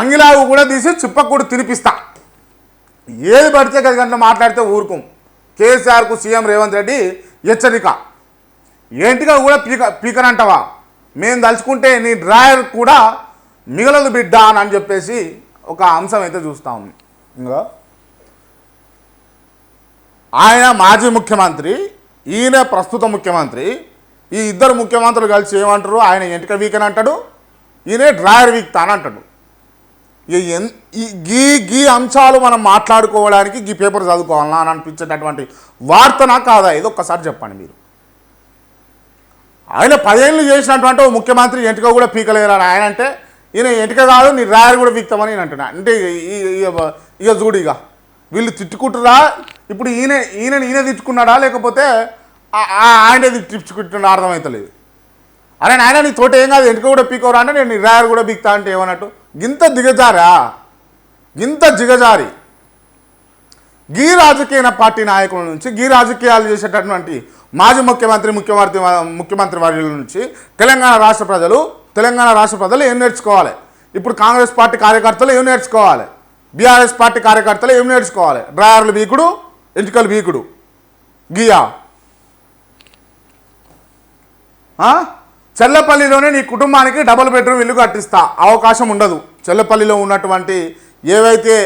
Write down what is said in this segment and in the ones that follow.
అంగిలాగు కూడా తీసి చిప్పకూడు తినిపిస్తా. ఏది పడితే గది గంటలు మాట్లాడితే ఊరుకోం. కేసీఆర్కు సీఎం రేవంత్ రెడ్డి హెచ్చరిక. ఏంటిగా కూడా పీక పీకనంటావా? మేము తలుచుకుంటే నీ డ్రాయర్ కూడా మిగలదు బిడ్డ అని అని చెప్పేసి ఒక అంశం అయితే చూస్తా ఉంది ఇంకా? ఆయన మాజీ ముఖ్యమంత్రి ఈయన ప్రస్తుత ముఖ్యమంత్రి ఈ ఇద్దరు ముఖ్యమంత్రులు కలిసి ఏమంటారు? ఆయన ఎంటిక వీకని అంటాడు ఈయనే డ్రాయర్ వీక్తా అని అంటాడు. ఇక ఎన్ ఈ గీ గీ అంశాలు మనం మాట్లాడుకోవడానికి గీ పేపర్ చదువుకోవాలా అని అనిపించేటటువంటి వార్తనా కాదా? ఇది ఒక్కసారి చెప్పండి మీరు. ఆయన పదేళ్ళు చేసినటువంటి ఓ ముఖ్యమంత్రి ఎంటిక కూడా పీకలేరు ఆయన అంటే ఈయన ఎంటిక కాదు నీ రాయర్ కూడా పీక్తామని నేను అంటున్నా. అంటే ఇక చూడు ఇక వీళ్ళు తిట్టుకుంటురా? ఇప్పుడు ఈయన ఈయన ఈయన తిట్టుకున్నాడా? లేకపోతే ఆ- ఆ- ఆయనే తిట్టుకుంటున్నా అర్థమవుతలేదు అరే నాయన నీ తోట ఏం కాదు ఎంటిక కూడా పీకోరా అంటే నేను నీ రాయర్ కూడా పీక్తా అంటే ఏమన్నట్టు? గింత దిగజారా? గింత దిగజారి గీ రాజకీయ పార్టీ నాయకుల నుంచి గీ రాజకీయాలు చేసేటటువంటి మాజీ ముఖ్యమంత్రి ముఖ్యమంత్రి ముఖ్యమంత్రి వర్యుల నుంచి తెలంగాణ రాష్ట్ర ప్రజలు తెలంగాణ రాష్ట్ర ప్రజలు ఏం నేర్చుకోవాలి? ఇప్పుడు కాంగ్రెస్ పార్టీ కార్యకర్తలు ఏం నేర్చుకోవాలి? బీఆర్ఎస్ పార్టీ కార్యకర్తలు ఏం నేర్చుకోవాలి? డ్రైవర్లు బీకుడు ఎంచుకలు బీకుడు. గియా? చెల్లపల్లిలోనే నీ కుటుంబానికి డబుల్ బెడ్రూమ్ ఇల్లు కట్టిస్తా. అవకాశం ఉండదు. చెల్లపల్లిలో ఉన్నటువంటి ఏవైతే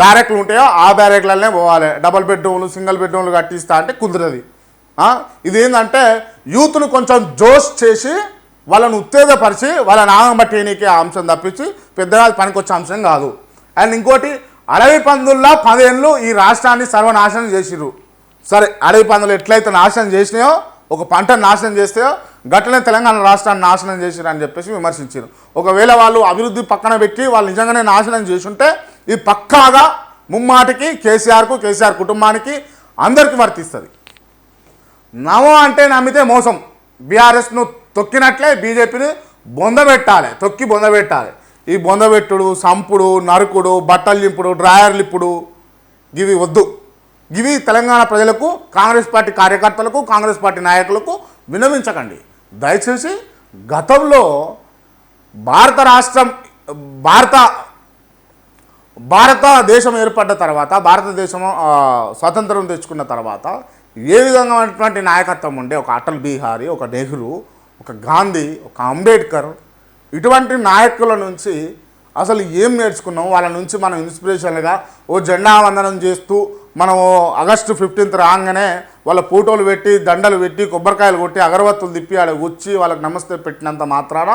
బ్యారెక్లు ఉంటాయో ఆ బ్యారెక్లనే పోవాలి. డబుల్ బెడ్రూమ్లు సింగిల్ బెడ్రూమ్లు కట్టిస్తా అంటే కుదరది. ఇదేంటంటే యూత్ను కొంచెం జోష్ చేసి వాళ్ళని ఉత్తేజపరిచి వాళ్ళని ఆగంబట్టేయడానికి ఆ అంశం తప్పించి పెద్దగా పనికొచ్చే అంశం కాదు. అండ్ ఇంకోటి అడవి పందుల్లా పదేళ్ళు ఈ రాష్ట్రాన్ని సర్వనాశనం చేసిరు సరే అడవి పందులు ఎట్లయితే నాశనం చేసినాయో ఒక పంటను నాశనం చేస్తే గట్లనే తెలంగాణ రాష్ట్రాన్ని నాశనం చేసిరు అని చెప్పేసి విమర్శించారు ఒకవేళ వాళ్ళు అభివృద్ధి పక్కన పెట్టి వాళ్ళు నిజంగానే నాశనం చేసుంటే ఇది పక్కాగా ముమ్మాటికి కేసీఆర్కు కేసీఆర్ కుటుంబానికి అందరికీ వర్తిస్తుంది. నవం అంటే నమ్మితే మోసం. బీఆర్ఎస్ను తొక్కినట్లే బీజేపీని బొందబెట్టాలి తొక్కి బొందబెట్టాలి ఈ బొందబెట్టుడు సంపుడు నరుకుడు బట్టలు లింపుడు డ్రాయర్ లింపుడు ఇవి వద్దు. ఇవి తెలంగాణ ప్రజలకు కాంగ్రెస్ పార్టీ కార్యకర్తలకు కాంగ్రెస్ పార్టీ నాయకులకు వినవించకండి దయచేసి గతంలో భారత రాష్ట్రం భారత భారతదేశం ఏర్పడ్డ తర్వాత భారతదేశం స్వతంత్రం స్వాతంత్రం తెచ్చుకున్న తర్వాత ఏ విధంగానటువంటి నాయకత్వం ఉండే ఒక అటల్ బిహారీ ఒక నెహ్రూ ఒక గాంధీ ఒక అంబేద్కర్ ఇటువంటి నాయకుల నుంచి అసలు ఏం నేర్చుకున్నాం? వాళ్ళ నుంచి మనం ఇన్స్పిరేషన్గా ఓ జెండా వందనం చేస్తూ మనము ఆగస్టు ఫిఫ్టీన్త్ రాగానే వాళ్ళ ఫోటోలు పెట్టి దండలు పెట్టి కొబ్బరికాయలు కొట్టి అగరవత్తులు తిప్పి ఆడ వచ్చి వాళ్ళకి నమస్తే పెట్టినంత మాత్రాన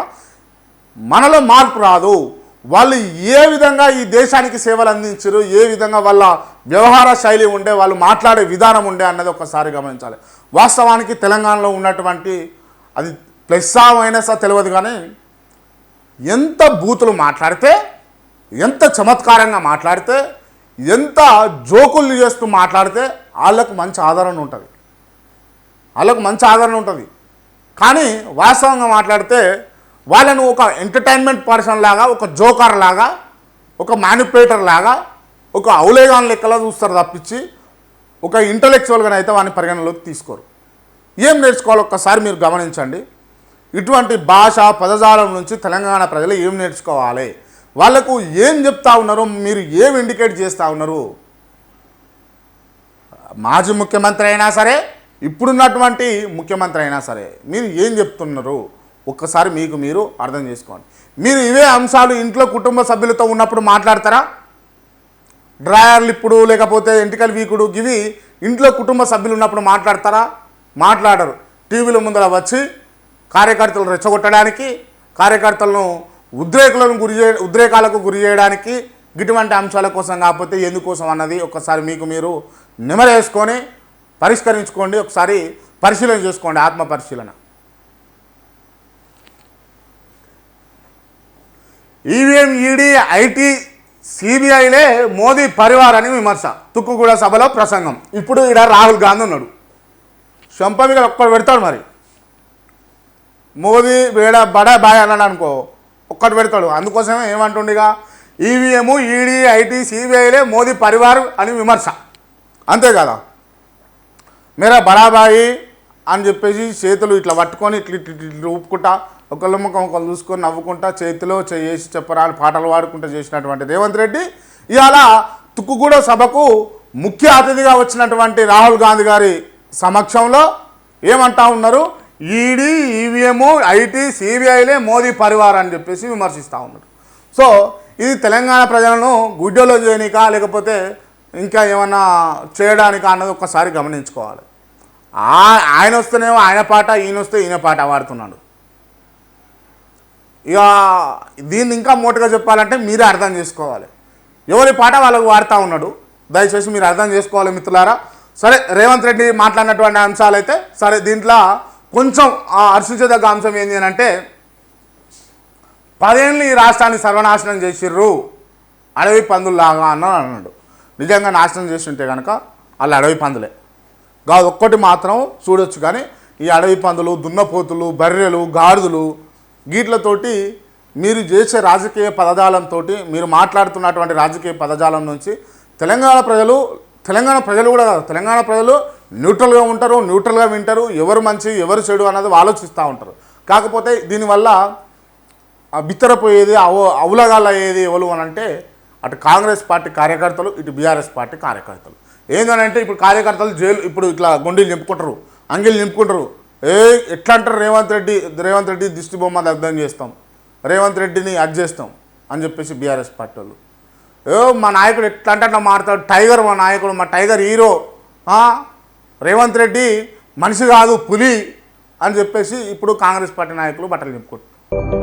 మనలో మార్పు రాదు. వాళ్ళు ఏ విధంగా ఈ దేశానికి సేవలు అందించరు ఏ విధంగా వాళ్ళ వ్యవహార శైలి ఉండే వాళ్ళు మాట్లాడే విధానం ఉండే అన్నది ఒకసారి గమనించాలి. వాస్తవానికి తెలంగాణలో ఉన్నటువంటి అది ప్లస్సా మైనసా తెలియదు కానీ ఎంత బూతులు మాట్లాడితే ఎంత చమత్కారంగా మాట్లాడితే ఎంత జోకులు చేస్తూ మాట్లాడితే వాళ్ళకు మంచి ఆదరణ ఉంటుంది. వాళ్ళకు మంచి ఆదరణ ఉంటుంది. కానీ వాస్తవంగా మాట్లాడితే వాళ్ళను ఒక ఎంటర్టైన్మెంట్ పర్సన్ లాగా ఒక జోకర్ లాగా ఒక మ్యానిపులేటర్ లాగా ఒక ఔలేగాన్ లెక్కలా చూస్తారు తప్పించి ఒక ఇంటలెక్చువల్గా అయితే వాడిని పరిగణలోకి తీసుకోరు. ఏం నేర్చుకోవాలి? ఒక్కసారి మీరు గమనించండి. ఇటువంటి భాష పదజాలం నుంచి తెలంగాణ ప్రజలు ఏం నేర్చుకోవాలి? వాళ్ళకు ఏం చెప్తా ఉన్నారో మీరు ఏం ఇండికేట్ చేస్తూ ఉన్నారు? మాజీ ముఖ్యమంత్రి అయినా సరే ఇప్పుడున్నటువంటి ముఖ్యమంత్రి అయినా సరే మీరు ఏం చెప్తున్నారు? ఒక్కసారి మీకు మీరు అర్థం చేసుకోండి. మీరు ఇవే అంశాలు ఇంట్లో కుటుంబ సభ్యులతో ఉన్నప్పుడు మాట్లాడతారా? డ్రాయర్లు ఇప్పుడు లేకపోతే ఎంటికల వీకుడు ఇవి ఇంట్లో కుటుంబ సభ్యులు ఉన్నప్పుడు మాట్లాడతారా? మాట్లాడరు. టీవీల ముందర వచ్చి కార్యకర్తలు రెచ్చగొట్టడానికి కార్యకర్తలను ఉద్రేకులను గురి ఉద్రేకాలకు గురి చేయడానికి ఇటువంటి అంశాల కోసం కాకపోతే ఎందుకోసం అన్నది ఒకసారి మీకు మీరు నిమరేసుకొని పరిష్కరించుకోండి ఒకసారి పరిశీలన చేసుకోండి ఆత్మ పరిశీలన. ఈవీఎం ఈడీ ఐటీ సిబిఐలే మోదీ పరివార్ అని విమర్శ. తుక్కుగూడ సభలో ప్రసంగం. ఇప్పుడు ఈడ రాహుల్ గాంధీ ఉన్నాడు. శంప మీద ఒక్కడు పెడతాడు మరి. మోదీ వేడ బడా బాయ్ అన్నాడు అనుకో. ఒక్కటి పెడతాడు. అందుకోసమే ఏమంటుండిగా ఈవీఎం ఈడీ ఐటీ సిబిఐలే మోదీ పరివార్ అని విమర్శ. అంతే కదా? మేరా బడాబాయి అని చెప్పేసి చేతులు ఇట్లా పట్టుకొని ఇట్లా ఇట్లా ఇట్లా ఊపుకుంటా ఒకళ్ళ ముఖం ఒకళ్ళు చూసుకొని నవ్వుకుంటా చేతిలో చేసి చెప్పరాని పాటలు పాడుకుంటూ చేసినటువంటి రేవంత్ రెడ్డి ఇవాళ తుక్కుగూడ సభకు ముఖ్య అతిథిగా వచ్చినటువంటి రాహుల్ గాంధీ గారి సమక్షంలో ఏమంటా ఉన్నారు? ఈడీ ఈవీఎం ఐటీ సిబిఐలే మోదీ పరివార్ అని చెప్పేసి విమర్శిస్తూ ఉన్నాడు. సో ఇది తెలంగాణ ప్రజలను గుడ్డలో చేయనికా లేకపోతే ఇంకా ఏమన్నా చేయడానికా అన్నది ఒక్కసారి గమనించుకోవాలి. ఆ- ఆయన వస్తేనేమో ఆయన పాట ఈయన వస్తే ఈయన పాట పాడుతున్నాడు ఇక దీన్ని ఇంకా మోటుగా చెప్పాలంటే మీరే అర్థం చేసుకోవాలి. ఎవరి పాట వాళ్ళకు వాడుతూ ఉన్నాడు. దయచేసి మీరు అర్థం చేసుకోవాలి మిత్రులారా. సరే రేవంత్ రెడ్డి మాట్లాడినటువంటి అంశాలు అయితే సరే దీంట్లో కొంచెం ఆ, హర్షించదగ్గ అంశం ఏంటి అని అంటే పదేళ్ళు ఈ రాష్ట్రాన్ని సర్వనాశనం చేసిర్రు అడవి పందుల్లాగా అన్న అన్నాడు. నిజంగా నాశనం చేస్తుంటే కనుక వాళ్ళు అడవి పందులే. కాదు ఒక్కటి మాత్రం చూడొచ్చు కానీ ఈ అడవి పందులు దున్నపోతులు బర్రెలు గాడిదలు గీట్లతోటి మీరు చేసే రాజకీయ పదజాలంతో మీరు మాట్లాడుతున్నటువంటి రాజకీయ పదజాలం నుంచి తెలంగాణ ప్రజలు తెలంగాణ ప్రజలు కూడా కాదు తెలంగాణ ప్రజలు న్యూట్రల్గా ఉంటారు న్యూట్రల్గా వింటారు ఎవరు మంచి ఎవరు చెడు అన్నది ఆలోచిస్తూ ఉంటారు. కాకపోతే దీనివల్ల బిత్తరపోయేది అవ అవులగాల అయ్యేది ఎవరు అని అంటే అటు కాంగ్రెస్ పార్టీ కార్యకర్తలు ఇటు బీఆర్ఎస్ పార్టీ కార్యకర్తలు. ఏంటంటే ఇప్పుడు కార్యకర్తలు జైలు ఇప్పుడు ఇట్లా గుండీలు నింపుకుంటారు అంగిలు నింపుకుంటారు. ఏ ఎట్లా అంటారు రేవంత్ రెడ్డి రేవంత్ రెడ్డి దిష్టి బొమ్మ దగ్ధం చేస్తాం. రేవంత్ రెడ్డిని అది చేస్తాం అని చెప్పేసి బీఆర్ఎస్ పార్టీ వాళ్ళు. ఏ మా నాయకుడు ఎట్లా అంటే అట్లా మారుతాడు టైగర్ మా నాయకుడు మా టైగర్ హీరో రేవంత్ రెడ్డి మనిషి కాదు పులి అని చెప్పేసి ఇప్పుడు కాంగ్రెస్ పార్టీ నాయకులు బట్టలు నింపుకుంటున్నారు.